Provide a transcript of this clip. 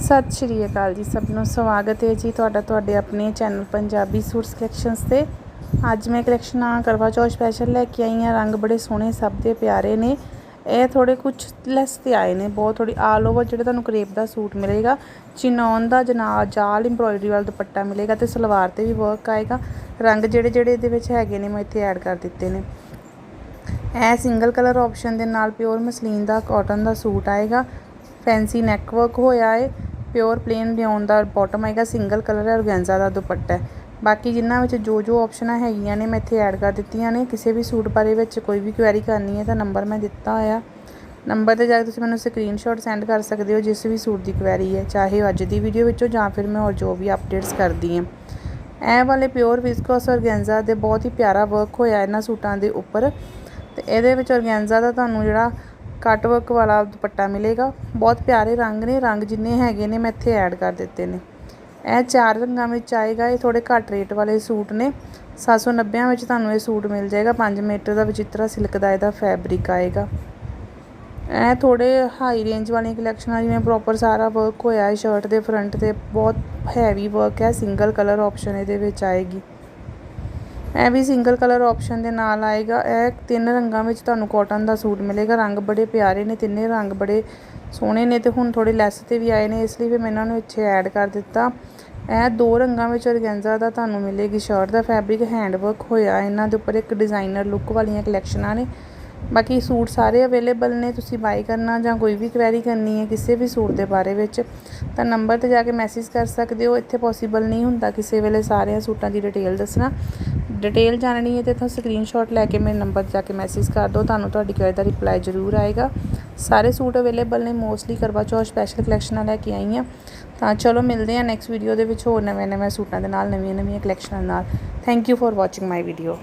ਸਤਿ ਸ਼੍ਰੀ ਅਕਾਲ ਜੀ ਸਭ ਨੂੰ। ਸਵਾਗਤ ਹੈ ਜੀ ਤੁਹਾਡਾ ਤੁਹਾਡੇ ਆਪਣੇ ਚੈਨਲ ਪੰਜਾਬੀ ਸੂਟਸ ਕਲੈਕਸ਼ਨਸ ਤੇ। ਅੱਜ ਮੈਂ ਕਲੈਕਸ਼ਨਾਂ ਕਰਵਾ ਚੌਥ ਸਪੈਸ਼ਲ ਲੈ ਕੇ ਆਈ ਹਾਂ। ਰੰਗ ਬੜੇ ਸੋਹਣੇ, ਸਭ ਦੇ ਪਿਆਰੇ ਨੇ। ਇਹ ਥੋੜੇ ਕੁਝ ਲੈਸ ਤੇ ਆਏ ਨੇ। ਬਹੁਤ ਥੋੜੀ ਆਲ ਓਵਰ ਜਿਹੜੇ ਤੁਹਾਨੂੰ ਕਰੇਪ ਦਾ ਸੂਟ ਮਿਲੇਗਾ। ਚਿਨੌਨ ਦਾ ਜਨਾ, ਜਾਲ ਐਮਬ੍ਰੋਇਡਰੀ ਵਾਲਾ ਦੁਪੱਟਾ ਮਿਲੇਗਾ ਤੇ ਸਲਵਾਰ ਤੇ ਵੀ ਵਰਕ ਆਏਗਾ। ਰੰਗ ਜਿਹੜੇ ਜਿਹੜੇ ਇਹਦੇ ਵਿੱਚ ਹੈਗੇ ਨੇ, ਮੈਂ ਇੱਥੇ ਐਡ ਕਰ ਦਿੱਤੇ ਨੇ। ਇਹ ਸਿੰਗਲ ਕਲਰ ਆਪਸ਼ਨ ਦੇ ਨਾਲ ਪਿਓਰ ਮਸਲੀਨ ਦਾ ਕਾਟਨ ਦਾ ਸੂਟ ਆਏਗਾ। ਫੈਂਸੀ ਨੈਕ ਵਰਕ ਹੋਇਆ ਹੈ ਪਿਓਰ ਪਲੇਨ ਲਿਆਉਣ ਦਾ ਬਾਟਮ ਆਏਗਾ ਸਿੰਗਲ ਕਲਰ ਹੈ, ਔਰਗੈਂਜ਼ਾ ਦਾ ਦੁਪੱਟਾ ਹੈ। ਬਾਕੀ ਜਿਨ੍ਹਾਂ ਵਿੱਚ ਜੋ ਜੋ ਆਪਸ਼ਨਾਂ ਹੈਗੀਆਂ ਨੇ, ਮੈਂ ਇੱਥੇ ਐਡ ਕਰ ਦਿੱਤੀਆਂ ਨੇ। ਕਿਸੇ ਵੀ ਸੂਟ ਬਾਰੇ ਵਿੱਚ ਕੋਈ ਵੀ ਕੁਐਰੀ ਕਰਨੀ ਹੈ ਤਾਂ ਨੰਬਰ ਮੈਂ ਦਿੱਤਾ ਹੋਇਆ। ਨੰਬਰ ਤੇ ਜਾ ਕੇ ਤੁਸੀਂ ਮੈਨੂੰ ਸਕਰੀਨਸ਼ਾਟ ਸੈਂਡ ਕਰ ਸਕਦੇ ਹੋ, ਜਿਸ ਵੀ ਸੂਟ ਦੀ ਕੁਐਰੀ ਹੈ, ਚਾਹੇ ਅੱਜ ਦੀ ਵੀਡੀਓ ਵਿੱਚੋਂ ਜਾਂ ਫਿਰ ਮੈਂ ਹੋਰ ਜੋ ਵੀ ਅਪਡੇਟਸ ਕਰਦੀ ਹਾਂ। ਇਹ ਵਾਲੇ ਪਿਓਰ ਵਿਸਕੋਸ ਔਰਗੈਂਜ਼ਾ ਦੇ ਬਹੁਤ ਹੀ ਪਿਆਰਾ ਵਰਕ ਹੋਇਆ ਇਹਨਾਂ ਸੂਟਾਂ ਦੇ ਉੱਪਰ। ਤੇ ਇਹਦੇ ਵਿੱਚ ਔਰਗੈਂਜ਼ਾ ਦਾ ਤੁਹਾਨੂੰ ਜਿਹੜਾ ਕੱਟ ਵਰਕ ਵਾਲਾ ਦੁਪੱਟਾ ਮਿਲੇਗਾ। ਬਹੁਤ ਪਿਆਰੇ ਰੰਗ ਨੇ, ਰੰਗ ਜਿੰਨੇ ਹੈਗੇ ਨੇ ਮੈਂ ਇੱਥੇ ਐਡ ਕਰ ਦਿੱਤੇ ਨੇ। ਇਹ ਚਾਰ ਰੰਗਾਂ ਵਿੱਚ ਆਏਗਾ, ਇਹ ਥੋੜੇ ਘੱਟ ਰੇਟ ਵਾਲੇ ਸੂਟ ਨੇ। 790 ਵਿੱਚ ਤੁਹਾਨੂੰ ਇਹ ਸੂਟ ਮਿਲ ਜਾਏਗਾ। 5 ਮੀਟਰ ਦਾ ਵਿਚਿਤਰਾ ਸਿਲਕ ਦਾ ਇਹਦਾ ਫੈਬਰਿਕ ਆਏਗਾ। ਇਹ ਥੋੜੇ ਹਾਈ ਰੇਂਜ ਵਾਲੀਆਂ ਕਲੈਕਸ਼ਨਾਂ ਜਿਵੇਂ ਪ੍ਰੋਪਰ ਸਾਰਾ ਵਰਕ ਹੋਇਆ ਹੈ ਸ਼ਰਟ ਦੇ ਫਰੰਟ ਤੇ ਬਹੁਤ ਹੈਵੀ ਵਰਕ ਹੈ ਸਿੰਗਲ ਕਲਰ ਆਪਸ਼ਨ ਇਹਦੇ ਵਿੱਚ ਆਏਗੀ। ਇਹ ਵੀ ਸਿੰਗਲ ਕਲਰ ਆਪਸ਼ਨ ਦੇ ਨਾਲ ਆਏਗਾ। ਇਹ ਤਿੰਨ ਰੰਗਾਂ ਵਿੱਚ ਤੁਹਾਨੂੰ ਕਾਟਨ ਦਾ ਸੂਟ ਮਿਲੇਗਾ। ਰੰਗ ਬੜੇ ਪਿਆਰੇ ਨੇ, ਤਿੰਨੇ ਰੰਗ ਬੜੇ ਸੋਹਣੇ ਨੇ ਤੇ ਹੁਣ ਥੋੜੇ ਲੈਸ ਤੇ ਵੀ ਆਏ ਨੇ, ਇਸ ਲਈ ਫਿਰ ਮੈਂ ਇਹਨਾਂ ਨੂੰ ਇੱਥੇ ਐਡ ਕਰ ਦਿੱਤਾ। ਇਹ ਦੋ ਰੰਗਾਂ ਵਿੱਚ ਔਰਗੈਂਜ਼ਾ ਦਾ ਤੁਹਾਨੂੰ ਮਿਲੇਗੀ। ਸ਼ਰਟ ਦਾ ਫੈਬਰਿਕ ਹੈਂਡਵਰਕ ਹੋਇਆ। ਇਹਨਾਂ ਦੇ ਉੱਪਰ ਇੱਕ ਡਿਜ਼ਾਈਨਰ ਲੁੱਕ ਵਾਲੀਆਂ ਕਲੈਕਸ਼ਨਾਂ ਨੇ। ਬਾਕੀ ਸੂਟ ਸਾਰੇ ਅਵੇਲੇਬਲ ਨੇ। ਤੁਸੀਂ ਬਾਈ ਕਰਨਾ ਜਾਂ ਕੋਈ ਵੀ ਕੁਐਰੀ ਕਰਨੀ ਹੈ ਕਿਸੇ ਵੀ ਸੂਟ ਦੇ ਬਾਰੇ ਵਿੱਚ, ਤਾਂ ਨੰਬਰ ਤੇ ਜਾ ਕੇ ਮੈਸੇਜ ਕਰ ਸਕਦੇ ਹੋ। ਇੱਥੇ ਪੋਸੀਬਲ ਨਹੀਂ ਹੁੰਦਾ ਕਿਸੇ ਵੇਲੇ ਸਾਰਿਆਂ ਸੂਟਾਂ ਦੀ ਡਿਟੇਲ ਦੱਸਣਾ। ਡਿਟੇਲ ਜਾਣਨੀ ਹੈ ਤੇ ਤਾਂ ਸਕਰੀਨਸ਼ਾਟ ਲੈ ਕੇ ਮੇਰੇ ਨੰਬਰ 'ਤੇ ਜਾ ਕੇ ਮੈਸੇਜ ਕਰ ਦਿਓ। ਤੁਹਾਨੂੰ ਤੁਹਾਡੀ ਕੁਐਰੀ ਦਾ ਰਿਪਲਾਈ ਜ਼ਰੂਰ ਆਏਗਾ। ਸਾਰੇ ਸੂਟ ਅਵੇਲੇਬਲ ਨੇ ਮੋਸਟਲੀ ਕਰਵਾ ਚੌਥ ਸਪੈਸ਼ਲ ਕਲੈਕਸ਼ਨਾਂ ਲੈ ਕੇ ਆਈ ਹਾਂ ਤਾਂ ਚਲੋ ਮਿਲਦੇ ਹਾਂ ਨੈਕਸਟ ਵੀਡੀਓ ਦੇ ਵਿੱਚ ਹੋਰ ਨਵੇਂ ਨਵੇਂ ਸੂਟਾਂ ਦੇ ਨਾਲ ਨਵੀਆਂ ਨਵੀਆਂ ਕਲੈਕਸ਼ਨਾਂ ਨਾਲ। Thank you for watching my video